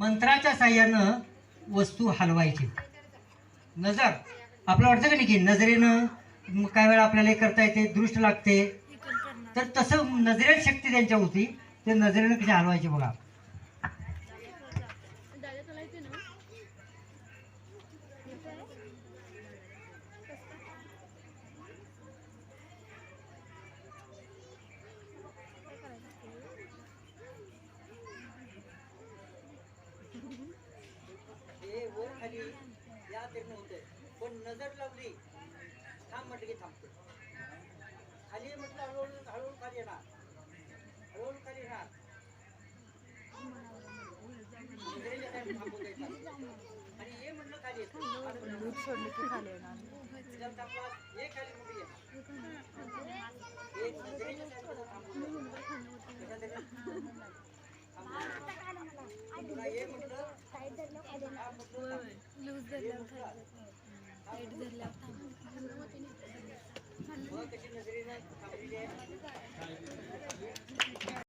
मंत्राच्या साह्यानं वस्तू हलवायची. नजर. आपलं वाटतं का नाही की नजरेनं काय वेळा आपल्याला हे करता येते दृष्ट लागते. तर तसं नजरेत शक्ती त्यांच्या होती. ते नजरेनं कशी हलवायची बघा. तेवढं होतंय पण नजर लावली. थांब म्हटलं की थांबतो. खाली म्हटलं हळूहळू हळूहळू खाली येणार. हळूहळू खाली येणार. आणि हे म्हटलं खाली येतं. खाली हे येणार Lose the love. Lose the love.